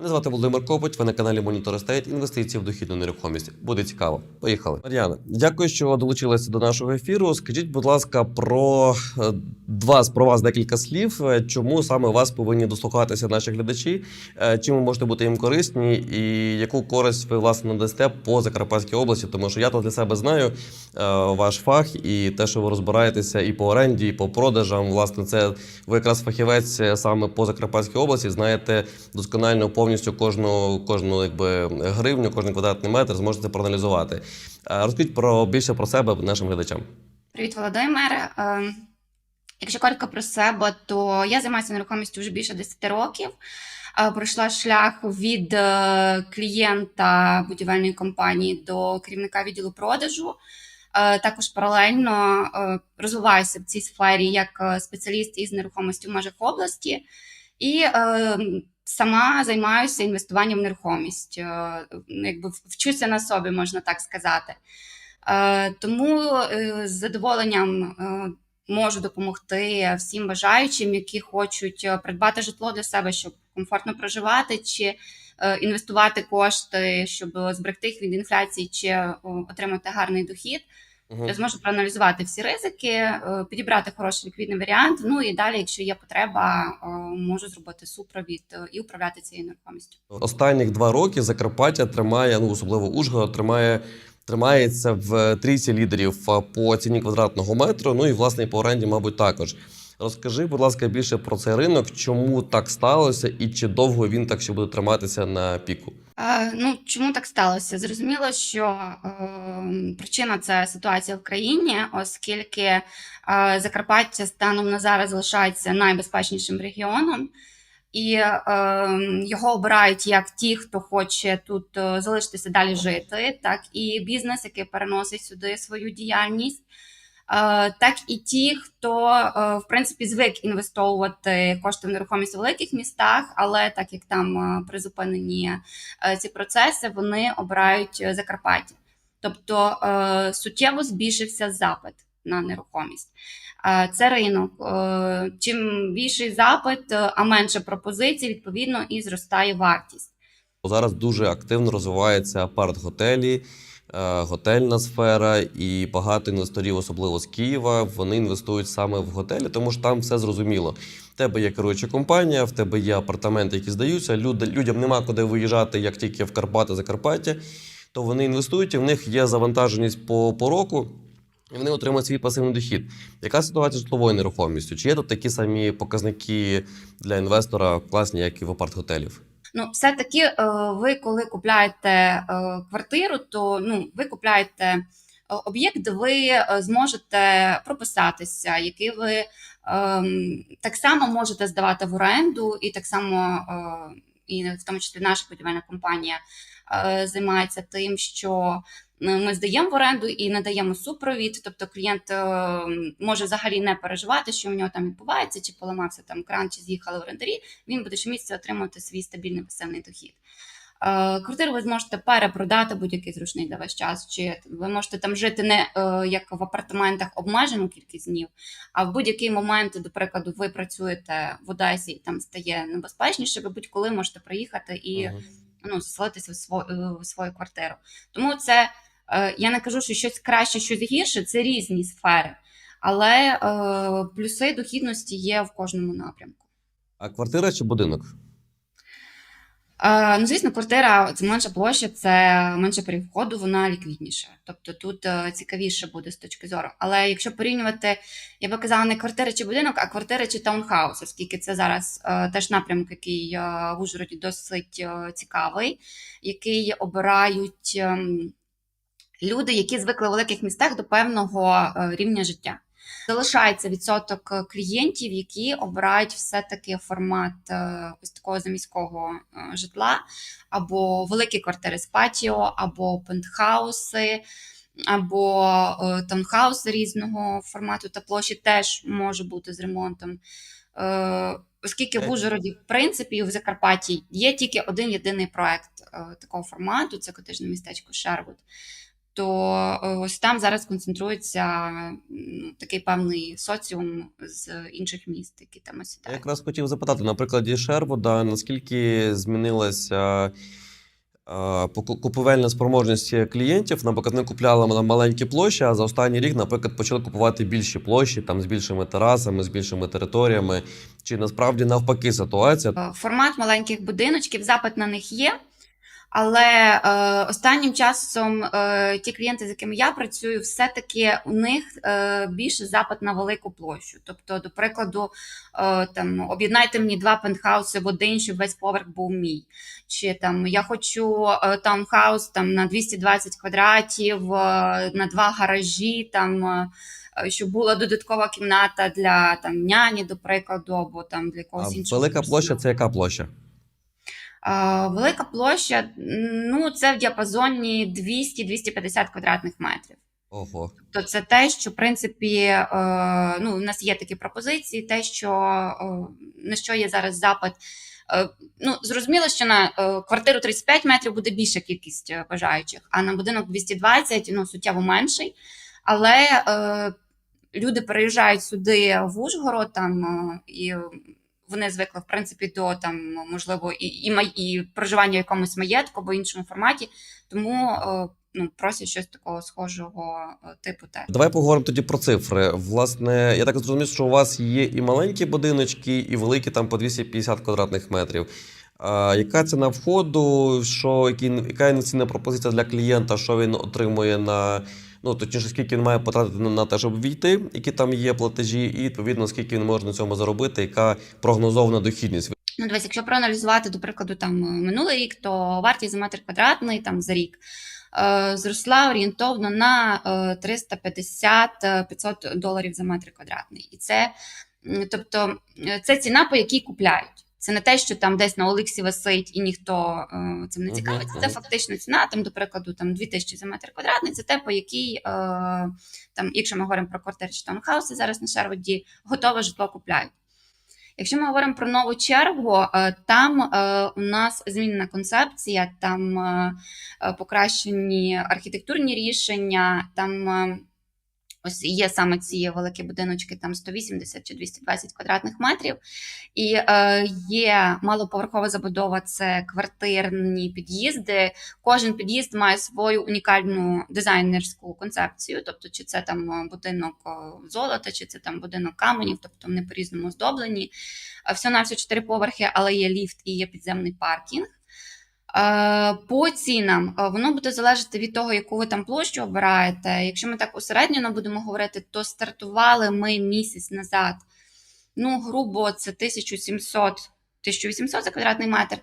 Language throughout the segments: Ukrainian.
Мене звати Володимир Копоть, ви на каналі Монітор Стейт інвестиції в дохідну нерухомість. Буде цікаво. Поїхали. Мар'яна, дякую, що долучилися до нашого ефіру. Скажіть, будь ласка, про е, два про вас декілька слів. Е, Чому саме вас повинні дослухатися наші глядачі? Е, Чим ви можете бути їм корисні, і яку користь ви власне надасте по Закарпатській області? Тому що я то для себе знаю ваш фах і те, що ви розбираєтеся і по оренді, і по продажам. Власне, це ви якраз фахівець саме по Закарпатській області. Знаєте досконально повністю кожну, кожну якби гривню, кожен квадратний метр зможете проаналізувати. Розкажіть про більше про себе нашим глядачам. Привіт, Володимир. Е, Якщо коротко про себе, то я займаюся нерухомістю вже більше 10 років. Е, Пройшла шлях від е, клієнта будівельної компанії до керівника відділу продажу. Також паралельно розвиваюся в цій сфері як спеціаліст із нерухомості в межах області. І сама займаюся інвестуванням в нерухомість. Е, Якби вчуся на собі, можна так сказати. Е, Тому е, з задоволенням можу допомогти всім бажаючим, які хочуть придбати житло для себе, щоб комфортно проживати, чи інвестувати кошти, щоб зберегти їх від інфляції, чи отримати гарний дохід. Я зможу проаналізувати всі ризики, е, підібрати хороший ліквідний варіант. Ну і далі, якщо є потреба, е, можу зробити супровід е, і управляти цією нерухомістю. Останніх два роки Закарпаття тримає, ну особливо Ужгород, тримає. Тримається в трійці лідерів по ціні квадратного метру. Ну і власне по оренді, мабуть, також. Розкажи, будь ласка, більше про цей ринок, чому так сталося, і чи довго він так ще буде триматися на піку? Е, Ну, чому так сталося? Зрозуміло, що е, причина це ситуація в країні, оскільки е, Закарпаття станом на зараз залишається найбезпечнішим регіоном, і е, його обирають як ті, хто хоче тут е, залишитися далі жити, так і бізнес, який переносить сюди свою діяльність. Е, Так і ті, хто е, в принципі звик інвестовувати кошти в нерухомість у великих містах, але так як там е, призупинені ці процеси, вони обирають Закарпаття. Тобто суттєво збільшився запит на нерухомість. Це ринок. Чим більший запит, а менше пропозицій, відповідно, і зростає вартість. Зараз дуже активно розвиваються апарт-готелі, готельна сфера, і багато інвесторів, особливо з Києва, вони інвестують саме в готелі, тому що там все зрозуміло. В тебе є керуюча компанія, в тебе є апартаменти, які здаються. Люди, людям нема куди виїжджати, як тільки в Карпати, Закарпаття. То вони інвестують, і в них є завантаженість по, по року. І вони отримують свій пасивний дохід. Яка ситуація з житловою нерухомістю? Чи є тут такі самі показники для інвестора класні, як і в апарт-готелів? Ну, все-таки е, ви, коли купляєте е, квартиру, то ну, ви купляєте е, об'єкт, де ви зможете прописатися, який ви ем, так само можете здавати в оренду, і так само, і в тому числі наша будівельна компанія е, займається тим, що ми здаємо в оренду і надаємо супровід. Тобто клієнт е, може взагалі не переживати, що у нього там відбувається, чи поламався там кран, чи з'їхали орендарі. Він буде щомісяця отримувати свій стабільний пасивний дохід. Е, Квартиру ви зможете перепродати будь-який зручний для вас час, чи ви можете там жити не е, як в апартаментах обмежену кількість днів, а в будь-який момент, до прикладу, ви працюєте в Одесі і там стає небезпечніше, ви будь-коли можете приїхати і Мгм. ну, заселитися в свою, в свою квартиру. Тому це е, я не кажу, що щось краще, щось гірше, це різні сфери. Але е, плюси дохідності є в кожному напрямку. А квартира чи будинок? Е, ну, звісно, квартира це менша площа, це менше поріг входу, вона ліквідніша. Тобто тут е, цікавіше буде з точки зору. Але якщо порівнювати, я би казала, не квартира чи будинок, а квартира чи таунхаус, оскільки це зараз е, теж напрямок, який в Ужгороді досить цікавий, який обирають ем, люди, які звикли в великих містах до певного рівня життя. Залишається відсоток е, клієнтів, які обирають все-таки формат е, ось такого заміського е, житла, або великі квартири з патіо, або пентхауси, або е, таунхауси різного формату та площі теж може бути з ремонтом. Е, Оскільки в Ужгороді, в принципі, і в Закарпатті є тільки один єдиний проект е, такого формату це котежне містечко Шервуд. То е, ось там зараз концентрується ну, такий певний соціум з інших міст, які там Я якраз хотів запитати на прикладі Шервуда, наскільки змінилася е, купівельна спроможність клієнтів. Наприклад, вони купляли на маленькі площі, а за останній рік, наприклад, почали купувати більші площі, там з більшими терасами, з більшими територіями. Чи насправді навпаки ситуація? Е, Формат маленьких будиночків, запит на них є. Але е, останнім часом е, ті клієнти, з якими я працюю, все-таки у них е, більше запит на велику площу. Тобто, до прикладу, е, там об'єднайте мені два пентхауси в один, щоб весь поверх був мій. Чи там я хочу е, таунхаус там на 220 квадратів, е, на два гаражі, там. е, Щоб була додаткова кімната для там няні, до прикладу, або там для А якогось іншого. велика площа це яка площа? Велика площа, ну це в діапазоні 200-250 квадратних метрів. Ого. То це те, що в принципі е, ну, у нас є такі пропозиції, те, що е, на що є зараз запит. Е, Ну, зрозуміло, що на квартиру 35 метрів буде більша кількість бажаючих, а на будинок 220 ну, суттєво менший. Але е, люди переїжджають сюди в Ужгород там і вони звикли, в принципі, до там, можливо, і, і, і проживання в якомусь маєтку або іншому форматі, тому е, ну, просять щось такого схожого е, типу теж. Давай поговоримо тоді про цифри. Власне, я так зрозумів, що у вас є і маленькі будиночки, і великі там по 250 квадратних метрів. А, яка ціна входу, що, які, яка інвестиційна пропозиція для клієнта, що він отримує на ну точніше, скільки він має потратити на, те, щоб війти, які там є платежі, і відповідно скільки він може на цьому заробити, яка прогнозована дохідність. Ну, дивись, якщо проаналізувати, до прикладу, там е, минулий рік, то вартість за метр квадратний там за рік е, зросла орієнтовно на е, 350-500 доларів за метр квадратний. І це, тобто, е, це ціна, по якій купляють. Це не те, що там десь на Олексі висить і ніхто е, цим не цікавиться. Це фактично ціна, там, до прикладу, там 2000 за метр квадратний. Це те, по якій, е, там, якщо ми говоримо про квартири чи таунхауси зараз на Шерводі, готове житло купляють. Якщо ми говоримо про нову чергу, е, там е, у нас змінена концепція, там е, покращені архітектурні рішення, там ось є саме ці великі будиночки, там 180 чи 220 квадратних метрів. І е, є малоповерхова забудова, це квартирні під'їзди. Кожен під'їзд має свою унікальну дизайнерську концепцію. Тобто, чи це там е, будинок е, золота, чи це там будинок каменів, тобто вони по-різному оздоблені. Все на все чотири поверхи, але є ліфт і є підземний паркінг. Е, По цінам е, воно буде залежати від того, яку ви там площу обираєте. Якщо ми так усередньо будемо говорити, то стартували ми місяць назад. Ну, грубо, це 1700 1800 за квадратний метр.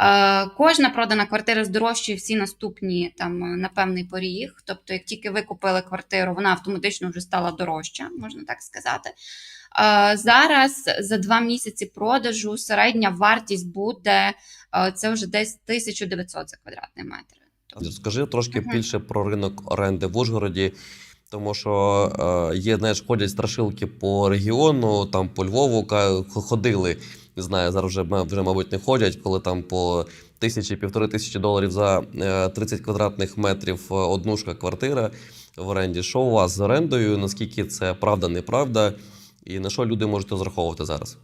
Е, Кожна продана квартира здорожчує всі наступні там на певний поріг. Тобто, як тільки ви купили квартиру, вона автоматично вже стала дорожча, можна так сказати. Е, Зараз за два місяці продажу середня вартість буде е, це вже десь 1900 за квадратний метр. Тобто, Розкажи трошки Мгм. більше про ринок оренди в Ужгороді, тому що е, є, знаєш, ходять страшилки по регіону, там по Львову ходили. Не знаю, зараз вже, вже мабуть, не ходять, коли там по тисячі, півтори тисячі доларів за е, 30 квадратних метрів е, однушка квартира в оренді. Що у вас з орендою? Наскільки це правда, неправда? І на що люди можуть розраховувати зараз?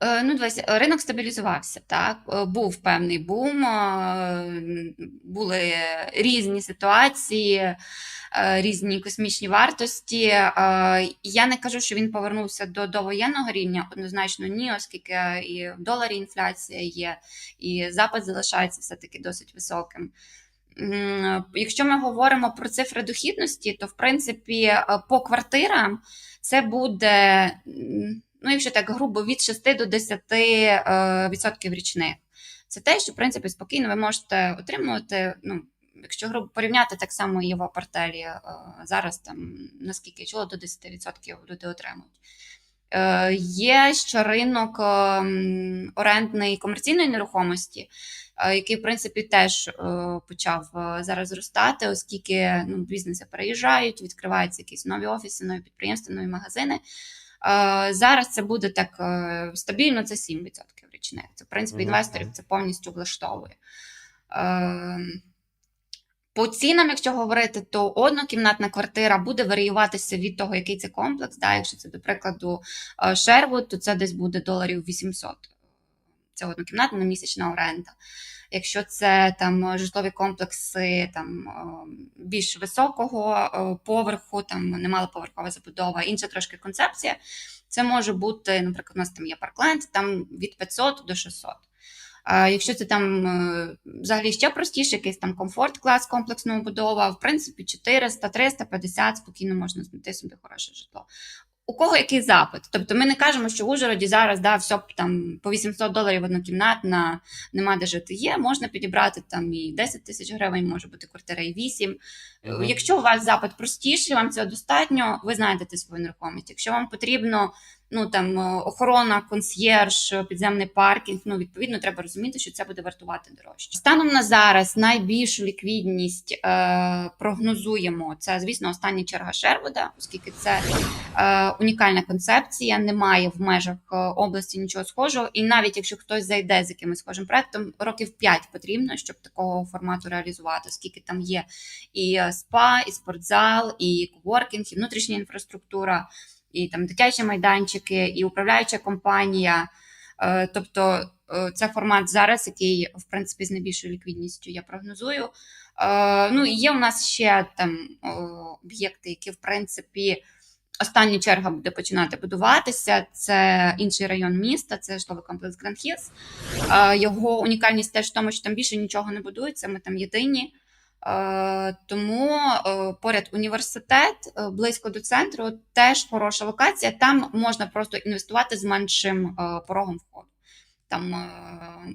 Е, Ну, дивись, ринок стабілізувався. Так Е, був певний бум, е, були різні ситуації, різні космічні вартості. Я не кажу, що він повернувся до довоєнного рівня. Однозначно, ні, оскільки і в доларі інфляція є, і запит залишається все таки досить високим. М, Якщо ми говоримо про цифри дохідності, то в принципі е, по квартирам це буде. ну, якщо так грубо, від 6 до 10 е, відсотків річних. Це те, що в принципі спокійно ви можете отримувати. Ну, якщо грубо порівняти так само є в апартелі е, зараз, там наскільки я чула, до 10% люди отримують. Е, є ще ринок е, орендної комерційної нерухомості, е, який, в принципі, теж почав зараз зростати, оскільки ну, бізнеси переїжджають, відкриваються якісь нові офіси, нові підприємства, нові магазини. Зараз це буде так стабільно, це 7% річних. Це, в принципі, інвесторів це повністю влаштовує. По цінам, якщо говорити, то однокімнатна квартира буде варіюватися від того, який це комплекс. Да? Якщо це, до прикладу, Sherwood, то це десь буде доларів 800. Це однокімнатна місячна оренда. Якщо це там житлові комплекси там е, більш високого е, поверху, там немалоповерхова забудова, інша трошки концепція, це може бути, наприклад, у нас там є паркленд, там від 500 до 600. А якщо це там е, взагалі ще простіше, якийсь там комфорт клас комплексного будова, в принципі, 400, 350 спокійно можна знайти собі хороше житло. У кого який запит? Тобто ми не кажемо, що в Ужгороді зараз да, все там по 800 доларів однокімнатна, нема де жити. Є, можна підібрати там і 10 тисяч гривень, може бути квартира і 8. Мгм. Якщо у вас запит простіший, вам цього достатньо, ви знайдете свою нерухомість. Якщо вам потрібно ну там е, охорона, консьєрж, підземний паркінг, ну відповідно треба розуміти, що це буде вартувати дорожче. Станом на зараз найбільшу ліквідність е, прогнозуємо. Це, звісно, остання черга Шервуда, оскільки це е, унікальна концепція, немає в межах е, області нічого схожого. І навіть якщо хтось зайде з якимось схожим проектом, років 5 потрібно, щоб такого формату реалізувати, оскільки там є і е, спа, і спортзал, і коворкінг, і внутрішня інфраструктура, і там дитячі майданчики, і управляюча компанія. Е, Тобто е, це формат зараз, який в принципі з найбільшою ліквідністю я прогнозую. Е, Ну і є у нас ще там об'єкти, які в принципі. Остання черга буде починати будуватися. Це інший район міста, це житловий комплекс Hills. Е, Його унікальність теж в тому, що там більше нічого не будується. Ми там єдині. Е, Тому е, поряд університет, е, близько до центру, теж хороша локація. Там можна просто інвестувати з меншим порогом входу. Там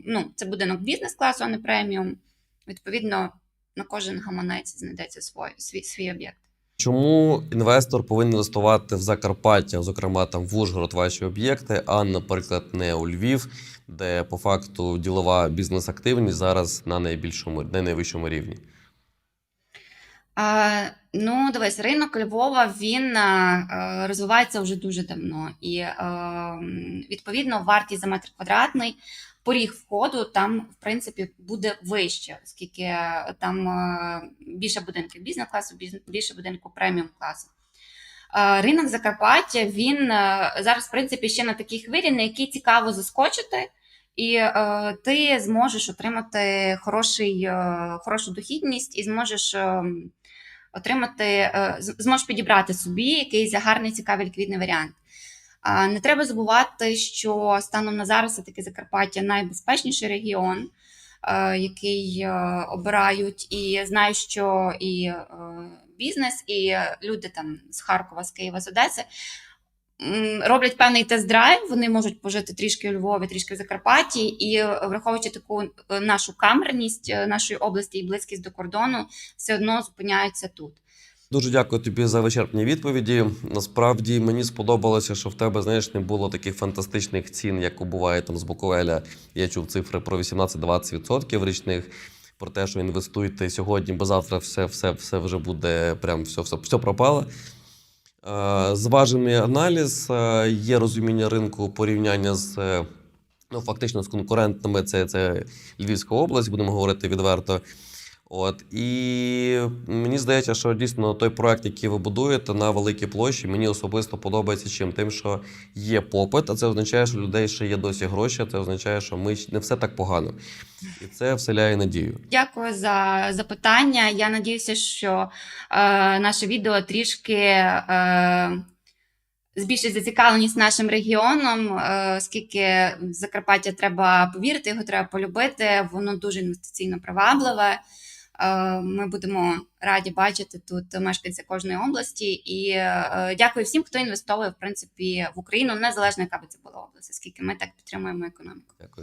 ну, це будинок бізнес-класу, а не преміум. Відповідно, на кожен гаманець знайдеться свій, свій, свій об'єкт. Чому інвестор повинен інвестувати в Закарпаття, зокрема там в Ужгород, ваші об'єкти, а, наприклад, не у Львів, де по факту ділова бізнес-активність зараз на найбільшому на найвищому рівні? Ну, дивись, ринок Львова він а, е, розвивається вже дуже давно, і е, відповідно вартість за метр квадратний, поріг входу там, в принципі, буде вище, оскільки там е, більше будинків бізнес-класу, більше будинків преміум класу. Е, Ринок Закарпаття він е, зараз, в принципі, ще на такій хвилі, на якій цікаво заскочити, і е, ти зможеш отримати хороший, е, хорошу дохідність і зможеш е, отримати, е, зможеш підібрати собі якийсь гарний, цікавий ліквідний варіант. Не треба забувати, що станом на зараз таки Закарпаття найбезпечніший регіон, е, який е, обирають, і знаю, що і бізнес, і люди там з Харкова, з Києва, з Одеси роблять певний тест-драйв. Вони можуть пожити трішки у Львові, трішки в Закарпатті, і е, враховуючи таку е, нашу камерність е, нашої області і близькість до кордону, все одно зупиняються тут. Дуже дякую тобі за вичерпні відповіді. Насправді мені сподобалося, що в тебе знаєш не було таких фантастичних цін, як буває там з Буковеля. Я чув цифри про 18-20% річних. Про те, що інвестуйте сьогодні, бо завтра все, все, все вже буде прям все, все, все пропало. Е, Зважений аналіз, е, є розуміння ринку порівняння з е, ну, фактично з конкурентами. Це, це Львівська область, будемо говорити відверто. От і мені здається, що дійсно той проект, який ви будуєте на великій площі, мені особисто подобається чим тим, що є попит, а це означає, що людей ще є досі гроші. Це означає, що ми не все так погано, і це вселяє надію. Дякую за запитання. Я надіюся, що е, наше відео трішки е, збільшить зацікавленість нашим регіоном, е, оскільки Закарпаття треба повірити, його треба полюбити. Воно дуже інвестиційно привабливе. Е, Ми будемо раді бачити тут мешканця кожної області. І е, дякую всім, хто інвестовує в принципі в Україну, незалежно яка би це була область, оскільки ми так підтримуємо економіку. Дякую.